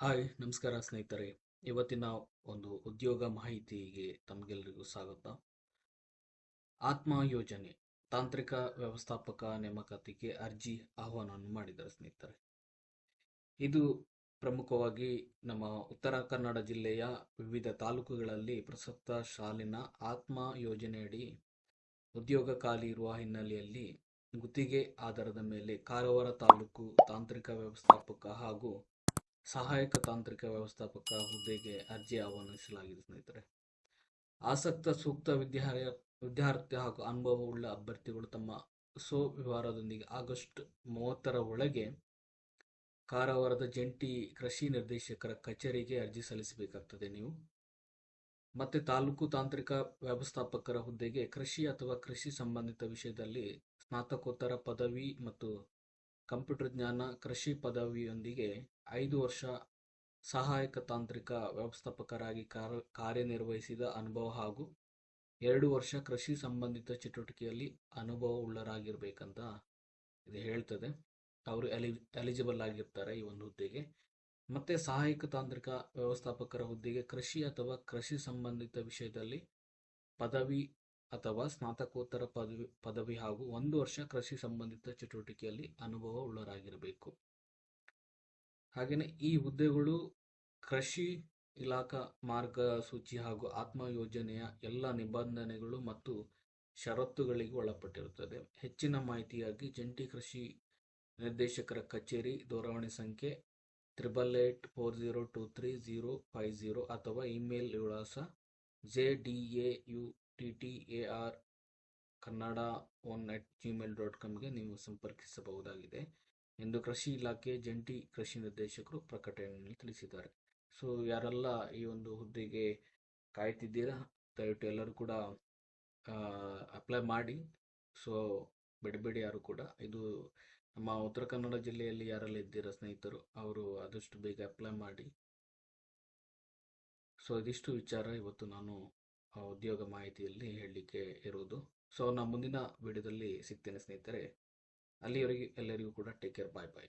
Hi, ನಮಸ್ಕಾರ ಸ್ನೇಹಿತರೆ. ಇವತ್ತಿನ ಒಂದು ಉದ್ಯೋಗ ಮಾಹಿತಿಗೆ ತಮಗೆಲ್ಲರಿಗೂ ಸ್ವಾಗತ. ಆತ್ಮ ಯೋಜನೆ ತಾಂತ್ರಿಕ ವ್ಯವಸ್ಥಾಪಕ ನೇಮಕಾತಿಗೆ ಅರ್ಜಿ ಆಹ್ವಾನವನ್ನು ಮಾಡಿದ್ದಾರೆ ಸ್ನೇಹಿತರೆ. ಇದು ಪ್ರಮುಖವಾಗಿ ನಮ್ಮ ಉತ್ತರ ಕನ್ನಡ ಜಿಲ್ಲೆಯ ವಿವಿಧ ತಾಲೂಕುಗಳಲ್ಲಿ ಪ್ರಸಕ್ತ ಶಾಲಿನ ಆತ್ಮ ಯೋಜನೆಯಡಿ ಉದ್ಯೋಗ ಖಾಲಿ ಇರುವ ಹಿನ್ನೆಲೆಯಲ್ಲಿ ಗುತ್ತಿಗೆ ಆಧಾರದ ಮೇಲೆ ಕಾರವಾರ ತಾಲೂಕು ತಾಂತ್ರಿಕ ವ್ಯವಸ್ಥಾಪಕ ಹಾಗೂ ಸಹಾಯಕ ತಾಂತ್ರಿಕ ವ್ಯವಸ್ಥಾಪಕ ಹುದ್ದೆಗೆ ಅರ್ಜಿ ಆಹ್ವಾನಿಸಲಾಗಿದೆ ಸ್ನೇಹಿತರೆ. ಆಸಕ್ತ ಸೂಕ್ತ ವಿದ್ಯಾರ್ಯ ವಿದ್ಯಾರ್ಥಿ ಹಾಗೂ ಅನುಭವವುಳ್ಳ ಅಭ್ಯರ್ಥಿಗಳು ತಮ್ಮ ಸ್ವವಿವರದೊಂದಿಗೆ ಆಗಸ್ಟ್ ಮೂವತ್ತರ ಒಳಗೆ ಕಾರವಾರದ ಜಂಟಿ ಕೃಷಿ ನಿರ್ದೇಶಕರ ಕಚೇರಿಗೆ ಅರ್ಜಿ ಸಲ್ಲಿಸಬೇಕಾಗ್ತದೆ. ನೀವು ಮತ್ತೆ ತಾಲೂಕು ತಾಂತ್ರಿಕ ವ್ಯವಸ್ಥಾಪಕರ ಹುದ್ದೆಗೆ ಕೃಷಿ ಅಥವಾ ಕೃಷಿ ಸಂಬಂಧಿತ ವಿಷಯದಲ್ಲಿ ಸ್ನಾತಕೋತ್ತರ ಪದವಿ ಮತ್ತು ಕಂಪ್ಯೂಟರ್ ಜ್ಞಾನ ಕೃಷಿ ಪದವಿಯೊಂದಿಗೆ ಐದು ವರ್ಷ ಸಹಾಯಕ ತಾಂತ್ರಿಕ ವ್ಯವಸ್ಥಾಪಕರಾಗಿ ಕಾರ್ಯ ಕಾರ್ಯನಿರ್ವಹಿಸಿದ ಅನುಭವ ಹಾಗೂ ಎರಡು ವರ್ಷ ಕೃಷಿ ಸಂಬಂಧಿತ ಚಟುವಟಿಕೆಯಲ್ಲಿ ಅನುಭವವುಳ್ಳರಾಗಿರ್ಬೇಕಂತ ಇದು ಹೇಳ್ತದೆ. ಅವರು ಎಲಿ, ಎಲಿಜಿಬಲ್ ಆಗಿರ್ತಾರೆ ಈ ಒಂದು ಹುದ್ದೆಗೆ. ಮತ್ತೆ ಸಹಾಯಕ ತಾಂತ್ರಿಕ ವ್ಯವಸ್ಥಾಪಕರ ಹುದ್ದೆಗೆ ಕೃಷಿ ಅಥವಾ ಕೃಷಿ ಸಂಬಂಧಿತ ವಿಷಯದಲ್ಲಿ ಪದವಿ ಅಥವಾ ಸ್ನಾತಕೋತ್ತರ ಪದವಿ ಪದವಿ ಹಾಗೂ ಒಂದು ವರ್ಷ ಕೃಷಿ ಸಂಬಂಧಿತ ಚಟುವಟಿಕೆಯಲ್ಲಿ ಅನುಭವ ಉಳ್ಳರಾಗಿರಬೇಕು ಹಾಗೆಯೇ ಈ ಹುದ್ದೆಗಳು ಕೃಷಿ ಇಲಾಖಾ ಮಾರ್ಗಸೂಚಿ ಹಾಗೂ ಆತ್ಮ ಯೋಜನೆಯ ಎಲ್ಲ ನಿಬಂಧನೆಗಳು ಮತ್ತು ಷರತ್ತುಗಳಿಗೆ ಒಳಪಟ್ಟಿರುತ್ತದೆ. ಹೆಚ್ಚಿನ ಮಾಹಿತಿಯಾಗಿ ಜಂಟಿ ಕೃಷಿ ನಿರ್ದೇಶಕರ ಕಚೇರಿ, ದೂರವಾಣಿ ಸಂಖ್ಯೆ triple eight four zero two three zero five zero ಅಥವಾ ಇಮೇಲ್ ವಿಳಾಸ J D A U T T A R Kannada one at Gmail dot ಕಾಮ್ಗೆ ನೀವು ಸಂಪರ್ಕಿಸಬಹುದಾಗಿದೆ ಎಂದು ಕೃಷಿ ಇಲಾಖೆ ಜಂಟಿ ಕೃಷಿ ನಿರ್ದೇಶಕರು ಪ್ರಕಟಣೆಯಲ್ಲಿ ತಿಳಿಸಿದ್ದಾರೆ. ಸೊ ಯಾರೆಲ್ಲ ಈ ಒಂದು ಹುದ್ದೆಗೆ ಕಾಯ್ತಿದ್ದೀರಾ, ದಯವಿಟ್ಟು ಎಲ್ಲರೂ ಕೂಡ ಅಪ್ಲೈ ಮಾಡಿ. ಸೊ ಬಿಡಬೇಡಿ ಯಾರು ಕೂಡ. ಇದು ನಮ್ಮ ಉತ್ತರ ಕನ್ನಡ ಜಿಲ್ಲೆಯಲ್ಲಿ ಯಾರೆಲ್ಲ ಇದ್ದೀರಾ ಸ್ನೇಹಿತರು, ಅವರು ಆದಷ್ಟು ಬೇಗ ಅಪ್ಲೈ ಮಾಡಿ. ಸೊ ಇದಿಷ್ಟು ವಿಚಾರ ಇವತ್ತು ನಾನು ಉದ್ಯೋಗ ಮಾಹಿತಿಯಲ್ಲಿ ಹೇಳಲಿಕ್ಕೆ ಇರುವುದು. ಸೊ ನಾನು ಮುಂದಿನ ವಿಡಿಯೋದಲ್ಲಿ ಸಿಗ್ತೇನೆ ಸ್ನೇಹಿತರೆ. ಅಲ್ಲಿಯವರೆಗೆ ಎಲ್ಲರಿಗೂ ಕೂಡ ಟೇಕ್ ಕೇರ್ ಬಾಯ್ ಬಾಯ್